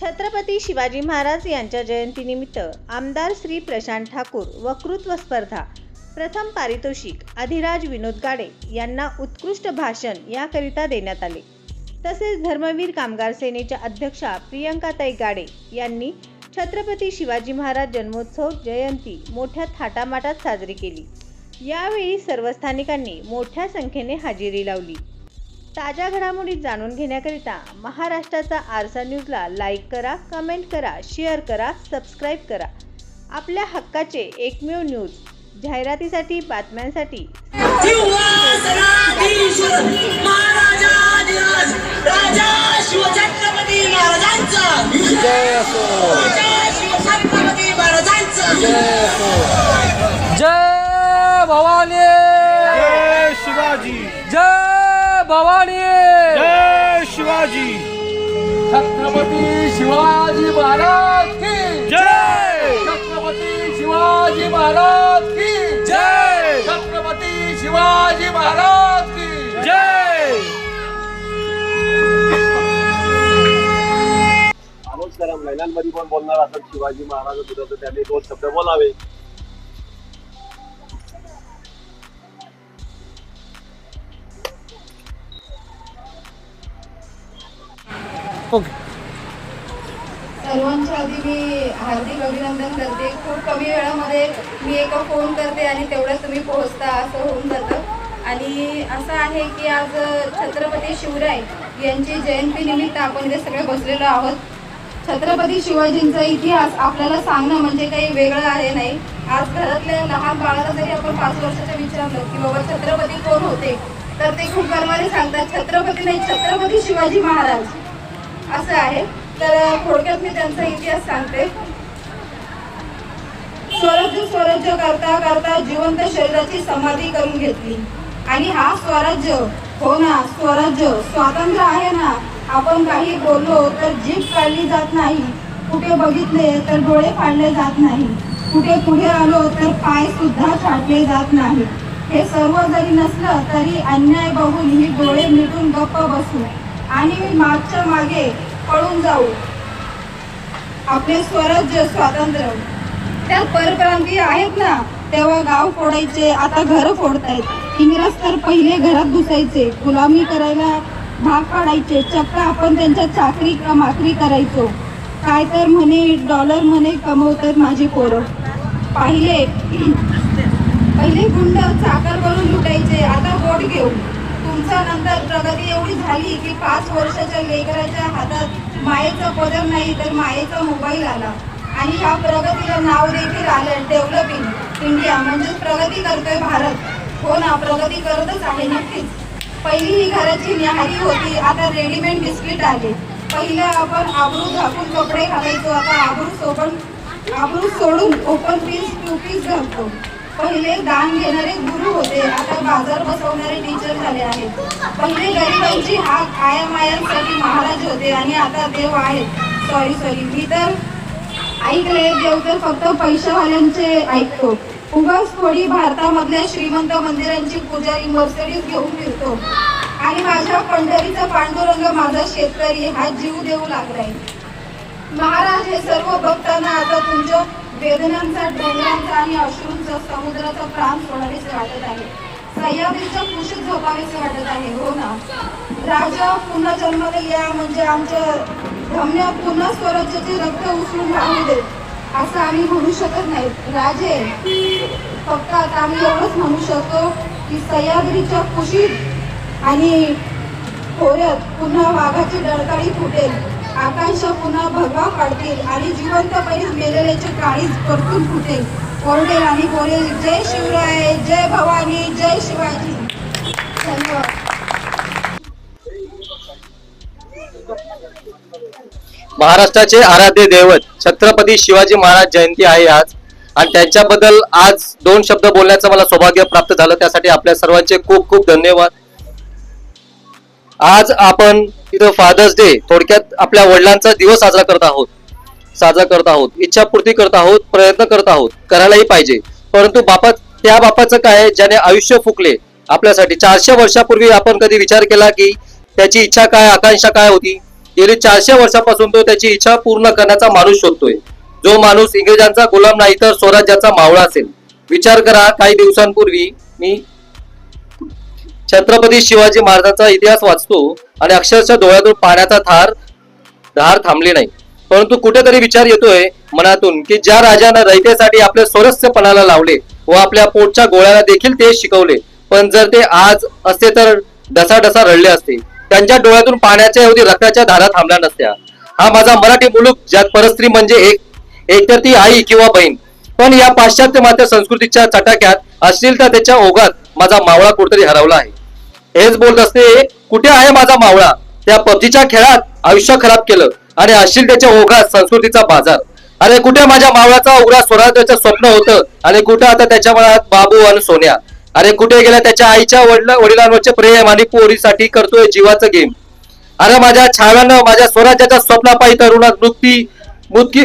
छत्रपती शिवाजी महाराज यांच्या जयंतीनिमित्त आमदार श्री प्रशांत ठाकूर वक्तृत्व स्पर्धा प्रथम पारितोषिक अधिराज विनोद गाडे यांना उत्कृष्ट भाषण याकरिता देण्यात आले. तसेच धर्मवीर कामगार सेनेच्या अध्यक्षा प्रियंकाताई गाडे यांनी छत्रपती शिवाजी महाराज जन्मोत्सव जयंती मोठ्या थाटामाटात साजरी केली. यावेळी सर्व स्थानिकांनी मोठ्या संख्येने हजेरी लावली. ताज्या घडामोडी जाणून घेण्याकरिता महाराष्ट्राचा आरसा न्यूजला लाईक करा कमेंट करा शेअर करा सबस्क्राईब करा. आपल्या हक्काचे एकमेव न्यूज जाहिरातीसाठी बातम्यांसाठी. महाराजांचा. जय भवानी जय शिवाजी. छत्रपती शिवाजी महाराज की. जय. छत्रपती शिवाजी महाराज की. जय. छत्रपती शिवाजी महाराज की. जय. महिलांमध्ये पण बोलणार असत शिवाजी महाराज विरुद्ध त्यांनी दोन शब्द बोलावे. सर्वांच्या आधी मी हार्दिक अभिनंदन करते. खूप कमी वेळामध्ये मी एका फोन करते आणि तेवढंच तुम्ही पोहोचता असं होऊन जातं. आणि असं आहे की आज छत्रपती शिवराय यांची जयंतीनिमित्त आपण इथे सगळे बसलेलो आहोत. छत्रपती शिवाजींचा इतिहास आपल्याला सांगणं म्हणजे काही वेगळं आहे नाही. आज घरातल्या लहान बाळाला जरी आपण पाच वर्षाचं विचारलं की बाबा छत्रपती कोण होते तर ते खूप गर्वाने सांगतात छत्रपती नाही छत्रपती शिवाजी महाराज. असं आहे. तर थोडक्यात मी त्यांचा इतिहास सांगते. स्वराज्य स्वराज्य करता करता जिवंत शरीराची समाधी करून घेतली. आणि हा स्वराज्य हो ना स्वराज्य स्वातंत्र्य आहे ना. आपण काही बोललो तर जीभ काढली जात नाही. कुठे बघितले तर डोळे फाडले जात नाही. कुठे पुढे आलो तर पाय सुद्धा छाटले जात नाही. हे सर्व जरी नसलं तरी अन्याय बघून ही डोळे मिटून गप्प बसू. आणि मी मागच्या मागे पळून जाऊ. आपले स्वराज्य स्वातंत्र्य. त्या परप्रांतीय आहेत ना तेव्हा गाव फोडायचे आता घर फोडतायत. इंग्रज तर पहिले घरात घुसायचे. गुलामी करायला भाग पाडायचे. चक्क आपण त्यांच्या चाकरी माकरी करायचो. काय तर म्हणे डॉलर म्हणे कमवतात माझी पोरं. पाहिले पहिले गुंड चाकर करून लुटायचे. आता बोट घेऊ तुमचा नंतर प्रगती एवढी झाली की पाच वर्षाच्या लेकराच्या हातात मायेचा पदर नाही तर मायेचा मोबाईल आला. आणि ह्या प्रगतीला नाव देखील आलं डेव्हलपिंग इंडिया म्हणजेच प्रगती करतोय भारत. हो ना प्रगती करतच आहे नक्कीच. पहिली ही घराची न्याहारी होती आता रेडीमेड बिस्किट आले. पहिले आपण आबरू झाकून कपडे घालायचो आता आबरू सोपण आबरू सोडून ओपन पीस टू पीस घालतो. पहिले दान घेणारे गुरु होते. आता बाजार बसवणारे टीचर झाले आहेत. पहिले गरिबांची हाक आया मायांसाठी महाराज होते आणि आता देव आहेत. सॉरी सॉरी मी तर ऐकले देव तर फक्त पैशावाल्यांचे ऐकतो. उगाच थोडी भारतामधल्या श्रीमंत मंदिरांची पुजारी मर्सडीज घेऊन फिरतो. आणि माझ्या पंढरीचा पांडुरंग माझा शेतकरी हा जीव देऊ लागलाय. महाराज हे सर्व बघताना आता तुमच्या वेदनांचा डोंगरांचा आणि अश्रूंचा समुद्राचा प्राण सोडावेसे वाटत आहे. सह्याद्रीच्या कुशीत झोपावेसे वाटत आहे. हो ना? राजा पुन्हा जन्माला या म्हणजे आमच्या धम्य पुन्हा स्वराज्याचे रक्त उचलून राहू दे असं आम्ही म्हणू शकत नाही. राजे फक्त आता आम्ही एवढंच म्हणू शकतो की सह्याद्रीच्या कुशीत आणि खोऱ्यात पुन्हा वाघाची डळकाळी फुटेल. आकाश पुन्हा भगवा पाडतील आणि जिवंत जिवंतपणे मेलेल्याचे काळीच परतून फुटेल. ओरडेल आणि बोलेल जय शिवराय जय भवानी जय शिवाजी. धन्यवाद. महाराष्ट्राचे आराध्य दैवत छत्रपती शिवाजी महाराज जयंती आहे आज. आणि त्यांच्याबद्दल आज दोन शब्द बोलण्याचं मला सौभाग्य प्राप्त झालं. त्यासाठी आपल्या सर्वांचे खूप खूप धन्यवाद. आज आपण इथं फादर्स डे थोडक्यात आपल्या वडिलांचा दिवस साजरा करत आहोत. साजरा करत आहोत. इच्छापूर्ती करत आहोत प्रयत्न करत आहोत. करायलाही पाहिजे. परंतु बापा त्या बापाचं काय ज्याने आयुष्य फुकले आपल्यासाठी. चारशे वर्षापूर्वी आपण कधी विचार केला की त्याची इच्छा काय आकांक्षा काय होती? गेली चारशे वर्षापासून तो त्याची इच्छा पूर्ण करण्याचा माणूस शोधतोय. जो माणूस इंग्रजांचा गुलाम नाही तर स्वराज्याचा मावळा असेल. विचार करा काही दिवसांपूर्वी मी छत्रपती शिवाजी महाराजांचा इतिहास वाचतो. आणि अक्षरशः डोळ्यातून पाण्याचा थार धार थांबली नाही. परंतु कुठेतरी विचार येतोय मनातून की ज्या राजानं रयतेसाठी आपल्या स्वरस्यपणाला लावले व आपल्या पोटच्या गोळ्याला देखील ते शिकवले पण जर ते आज असते तर डसाडसा रडले असते. त्यांच्या डोळ्यातून पाण्याच्या एवढी रक्ताच्या धारा थांबल्या नसत्या. हा माझा मराठी मुलूक ज्यात परस्त्री म्हणजे एक एकतर ती आई किंवा बहीण. पण या पाश्चात्य मात्र संस्कृतीच्या चटाक्यात अश्लीलता त्याच्या ओघात माझा मावळा कुठतरी हरवला आहे. हेच बोलत असते कुठे आहे माझा मावळा? त्या पबजीच्या खेळात आयुष्य खराब केलं आणि अश्लीलतेच्या ओघात संस्कृतीचा बाजार. अरे कुठे माझ्या मावळाचा उघडा स्वराज्याचं स्वप्न होतं? आणि कुठे आता त्याच्या मनात बाबू आणि सोन्या? अरे कुठे गेल्या त्याच्या आईच्या वडिला वडिलांवरचे प्रेम आणि पोरीसाठी करतोय जीवाचं गेम? अरे माझ्या छाव्यानं माझ्या स्वराज्याच्या स्वप्नापायी तरुणात मृत्यू मृत्यू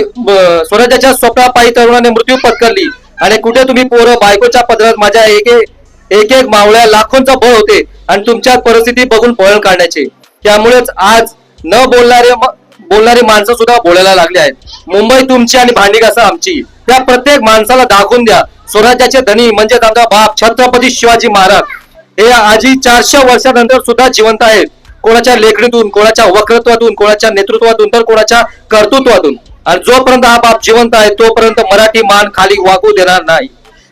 स्वराज्याच्या स्वप्नापायी तरुणाने मृत्यू पत्करली. आणि कुठे तुम्ही पोरं बायकोच्या पदरात माझ्या एक एक एक मावळ्या लाखोंचा बळ होते आणि तुमच्या परिस्थिती बघून पळण काढण्याचे. त्यामुळेच आज न बोलणारे बोलणारी माणसं सुद्धा बोलायला लागली आहेत. मुंबई तुमची आणि भांडी आमची. त्या प्रत्येक माणसाला दाखवून द्या. स्वराज्याचे धनी म्हणजे आमचा बाप छत्रपती शिवाजी महाराज. हे आजी चारशे वर्षानंतर सुद्धा जिवंत आहेत. कोणाच्या लेखणीतून कोणाच्या वक्रत्वातून कोणाच्या नेतृत्वातून तर कोणाच्या कर्तृत्वातून. आणि जोपर्यंत हा बाप जिवंत आहे तोपर्यंत मराठी मान खाली वागू देणार नाही.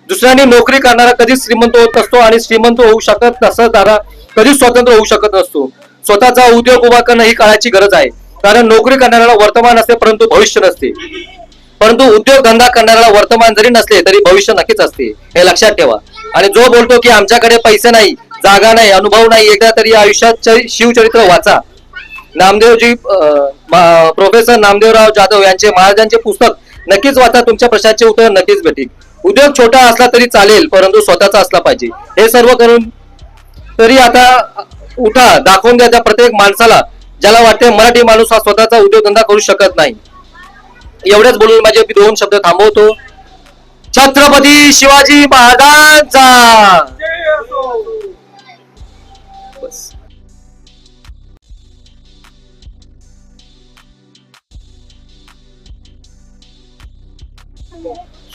दुसऱ्यांनी नोकरी करणारा कधीच श्रीमंत होत असतो आणि श्रीमंत होऊ शकत नसणारा कधीच स्वतंत्र होऊ शकत नसतो. स्वतःचा उद्योग उभा करणं ही काळाची गरज आहे. कारण नोकरी करणाऱ्याला वर्तमान असते परंतु भविष्य नसते. परंतु उद्योगधंदा करणाऱ्याला वर्तमान जरी नसले तरी भविष्य नक्कीच असते. हे लक्षात ठेवा. आणि जो बोलतो की आमच्याकडे पैसे नाही जागा नाही अनुभव नाही एकदा तरी आयुष्यात चरि- शिवचरित्र वाचा. नामदेवजी प्रोफेसर नामदेवराव जाधव यांचे महाराजांचे पुस्तक नक्कीच वाचा तुमच्या प्रश्नाचे उत्तर नक्कीच भेटेल. उद्योग छोटा असला तरी चालेल परंतु स्वतःचा असला पाहिजे. हे सर्व करून तरी आता उठा दाखवून द्या त्या प्रत्येक माणसाला ज्याला वाटते मराठी माणूस हा स्वतःचा उद्योगधंदा करू शकत नाही. एवढेच बोलून माझे मी दोन शब्द थांबवतो. छत्रपती शिवाजी महाराजांचा!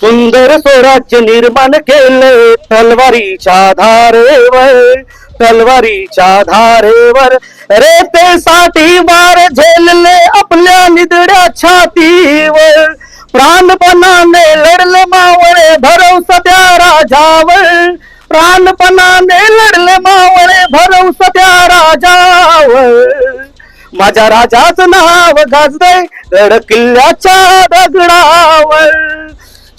सुंदर स्वराज्य निर्माण केले तलवारीच्या धारेवर तलवारीच्या धारेवर. रेतेसाठी मार झेलले आपल्या निदड्या छातीवर. प्राणपणाने लढले मावळे भरवसा त्या राजावर. प्राणपणाने लढले मावळे भरवस त्या राजावर. माझ्या राजाच नाव गाजदय गड किल्ल्याच्या दगडावर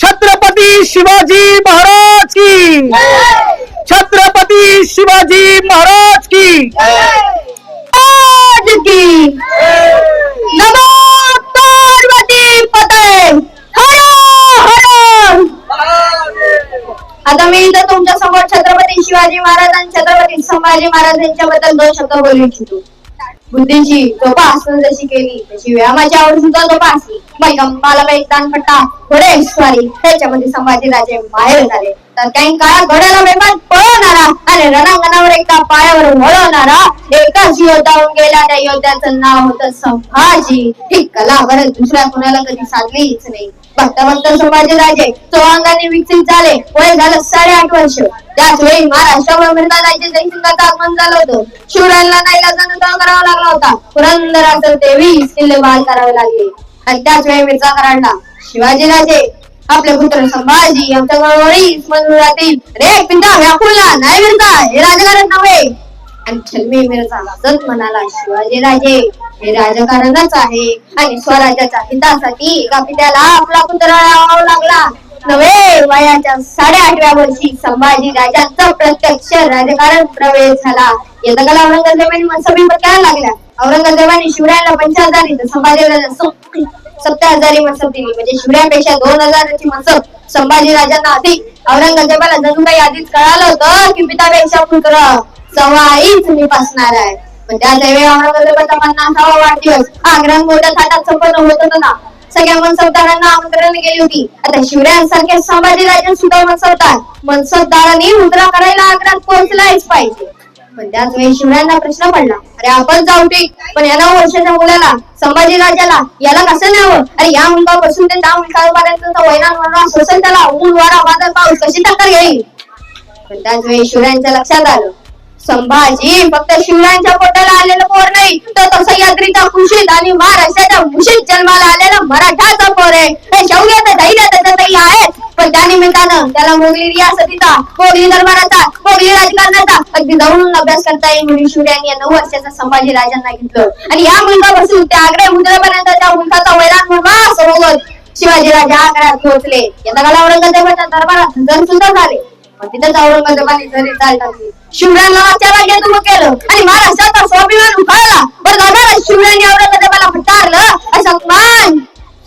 छत्रपती शिवाजी महाराज की. छत्रपती शिवाजी महाराज की. आज की नमो पार्वती पते. आता मी इथं तुमच्यासमोर छत्रपती शिवाजी महाराज आणि छत्रपती संभाजी महाराज यांच्याबद्दल दोन शब्द बोलू इच्छितो. बुद्धीची जोपासना जशी केली तशी व्यायामाची आवड सुद्धा जोपासली. मैकंबाला एक दानपट्टा घोडे स्वारी त्याच्यामध्ये संभाजी राजे माहेर झाले. तर काही काळात घोड्याला मेमान पळवणारा आणि रणांगणावर एका पायावर वळवणारा एकाच योद्धा होऊन गेला. त्या योद्ध्याचं नाव होतं संभाजी. ही कला बरं दुसऱ्या कोणाला कधी साधलीच नाही. भक्तवंत संभाजीराजे संभाजी राजे विकसित झाले. वय झालं साडेआठ वर्ष. त्याच वेळी महाराष्ट्रावर मिळतानाचे जयसिंगाचं आगमन झालं होतं? शिवरायांना नाईलाजानं तळ करावा लागला होता. पुरंदराचं तेवीस किल्ले बाळ करावे लागले. आणि त्याच वेळी मिर्झा शिवाजीराजे आपले पुत्र संभाजी आमच्या बरोबरीच रे पिंटा व्याकुळला नाही मिळता हे राजकारण नव्हे. आणि छलमी मिर्झा हसत म्हणाला शिवाजी राजे हे राजकारणच आहे. आणि स्वराज्याच्या हितासाठी एका पित्याला आपला पुत्र लावावा लागला. नवे वयाच्या साडेआठव्या वर्षी संभाजी राजाचा प्रत्यक्ष राजकारण प्रवेश झाला. या कला औरंगजेबाने मनसबी पत्करायला लागल्या. औरंगजेबाने शिवरायांना पंचाहजारी तर संभाजीराजांना सत्तर हजारी मनसब दिली. म्हणजे शिवरायांपेक्षा दोन हजाराची मनसब संभाजी राजांना अधिक औरंगजेबाला जणू आधीच कळालं होतं की पितापेक्षा पुत्र सवाईच निपासणार आहे. पण त्याचवेळी औरंगजेबाचा पन्नासावा वाढदिवस. आग्रह मोठ्या थाटात संपन्न होत होता ना. सगळ्या मनसबदारांना आमंत्रण गेली होती. आता शिवरायांसारखे संभाजीराजे सुद्धा मनसबदार मनसबदारांनी मुद्रा करायला आग्रहात पोहोचलाच पाहिजे. म्हणजे पण त्याच वेळी शिवरायांना प्रश्न पडला. अरे आपण जाऊ ठीक पण या नऊ वर्षाच्या मुलाला संभाजी राजाला याला कसं न्यावं? अरे या मुलगापासून ते त्या मुलगापर्यंत वैरान वर्ण त्याला ऊन वारा वादळ पाऊस कशी टक्कर घेईल पण त्याच वेळी शिवरायांच्या लक्षात आलं. संभाजी फक्त शिवरायांच्या पोटाला आलेलं पोर नाही तर तो सह्याद्रीचा कुशीत आणि महाराष्ट्राच्या मुशीत जन्माला आलेला मराठाचा पोर आहे? हे तर धैर्य त्याच्यातही आहे पण त्या निमित्तानं त्याला मोगली रियासतीचा मोगली दरबाराचा मोगली राजकारणाचा अगदी जवळून अभ्यास करता येईल म्हणून शिवरायांनी या नऊ वर्षाचा संभाजी राजांना घेतलं. आणि या मुलगापासून त्या आग्रे मुद्रेपर्यंत त्या मुलगाचा वैराग म्हणवा सोबत शिवाजी राजा आग्र्यात पोहोचले. यंदा काला औरंगजेबाच्या दरबारात जण सुद्धा झाले. पण तिथेच औरंगजेबाने जरी चाल टाकली शिवरायांना मागच्या राज्यात उभं केलं आणि महाराष्ट्राचा स्वाभिमान उभारला. बरं दादा शिवरायांनी औरंगजेबाला फटारलं. असा मान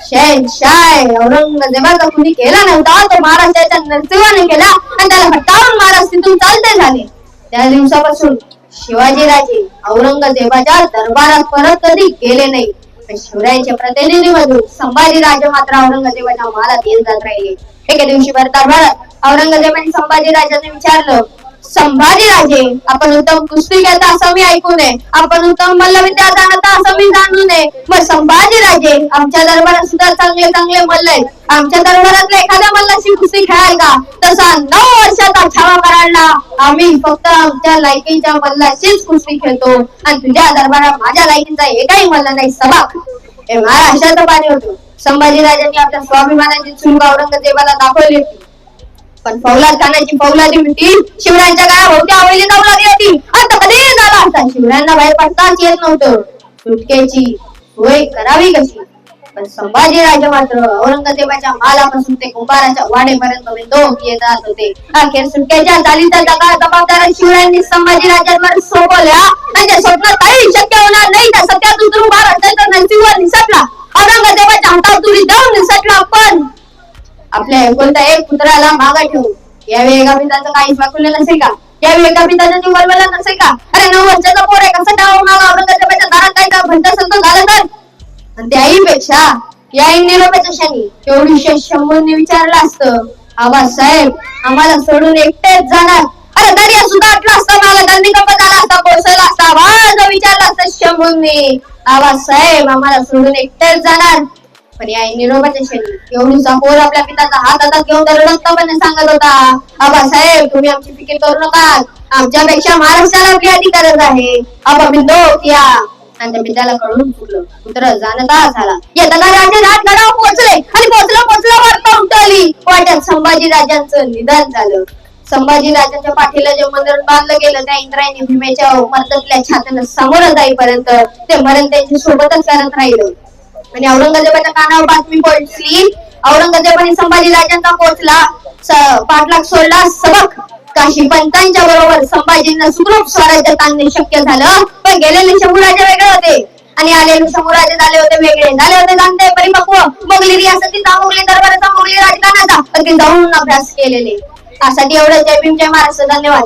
शहनशाह औरंगजेबाचा कुणी केला नव्हता. तो महाराष्ट्राच्या नरसिंहाने केला. आणि त्याला फटावून महाराज तिथून चालते झाले. त्या दिवसापासून शिवाजीराजे औरंगजेबाच्या दरबारात परत कधी गेले नाही. पण प्रतिनिधी मधून संभाजीराजे मात्र औरंगजेबाच्या मालात येत जात राहिले. एके दिवशी भर दरबारात औरंगजेबाने संभाजीराजांनी विचारलं संभाजी राजे आपण उत्तम कुस्ती घेता असं मी ऐकू नये. आपण उत्तम मल्लविद्या जाणता असं मी जाणू नये. मग संभाजी राजे आमच्या दरबारात सुद्धा चांगले चांगले मल्ल आहेत. आमच्या दरबारातल्या एखाद्या मल्लाची कुस्ती खेळाल का? तसा नऊ वर्षाचा छावा करायला आम्ही फक्त आमच्या लायकीच्या मल्लाशीच कुस्ती खेळतो. आणि तुझ्या दरबारात माझ्या लायकीचा एकही मल्ल नाही सबाक. हे महाराष्ट्राचं पाणी होतो. संभाजी राजांनी आपल्या स्वाभिमानाची चुंग औरंगजेबाला दाखवली होती. पण फौलाद खानाची फौलादी म्हणतील शिवरायांच्या काळा होती आवडली फौलादी होती. आता कधी झाला असता शिवरायांना बाहेर पडताच येत नव्हतं. सुटकेची सोय करावी कशी? पण संभाजी राजे मात्र औरंगजेबाच्या मालापासून ते कुंभाराच्या वाडेपर्यंत विंदोक येत जात होते. अखेर सुटकेच्या चालीचा जगा जबाबदार शिवरायांनी संभाजी राजांवर सोपवल्या. आणि त्या स्वप्नात काही शक्य होणार नाही. त्या सत्यात उतरून महाराष्ट्राचा नरसिंह निसटला. औरंगजेबाच्या हातावर तुरी जाऊन निसटला. पण आपल्या कोणत्या एक पुत्राला मागा ठेवून यावेळी एका पिताचं काही वाकुलं नसेल का? यावेळी एका पिताचा जीव वळवला नसेल का? अरे नऊ वर्षाचा पोर आहे कसं टाळून मागा औरंगजेबाच्या दारात काय का भंत संत झाला तर आणि त्याहीपेक्षा या निरोपाच्या क्षणी एवढी विचारलं असतं आवाज साहेब आम्हाला सोडून एकटेच जाणार. अरे दर्या सुद्धा आटला असता मला गंदीकंप झाला असता कोसळला असता आवाज विचारला असता शंभूंनी. आवाज साहेब आम्हाला सोडून एकटेच जाणार. पर्याय निरोपाच्या क्षणी एवढीचा पोर आपल्या पिताचा हात हातात घेऊन दरडोक्तापणे सांगत होता. आबा साहेब तुम्ही आमची फिकीर करू नका. आमच्यापेक्षा महाराष्ट्राला आपली आधी गरज आहे. आबा बिंदो या आणि त्या पित्याला कळून चुकलं पुत्र जाणता झाला. येताना राजे राजगडावर पोहोचले आणि पोहोचलं पोहोचलं वार्ता उमटली वाट्यात संभाजी राजांचं निधन झालं. संभाजी राजांच्या पाठीला जे मंदिर बांधलं गेलं त्या इंद्रायणी भीमेच्या मर्दातल्या छातीनं समोर जाईपर्यंत ते मरण त्यांची सोबतच करत राहिलं. आणि औरंगजेबाच्या कानावर बातमी पोहोचली. औरंगजेबाने संभाजी राजांना पोहोचला. पाठलाग सोडला सबक. काशी पंतांच्या बरोबर संभाजींना सुखरूप स्वराज्य आणणे शक्य झालं. पण गेलेले शंभूराजे वेगळे होते. आणि आलेले शंभूराजे झाले होते वेगळे. झाले होते जाणते परिपक्व. मोगली रियासतीचा मोगली दरबाराचा मोगली राजकारणाचा. अगदी जाऊन अभ्यास केलेले. त्यासाठी एवढं जय भीम जय महाराष्ट्र. धन्यवाद.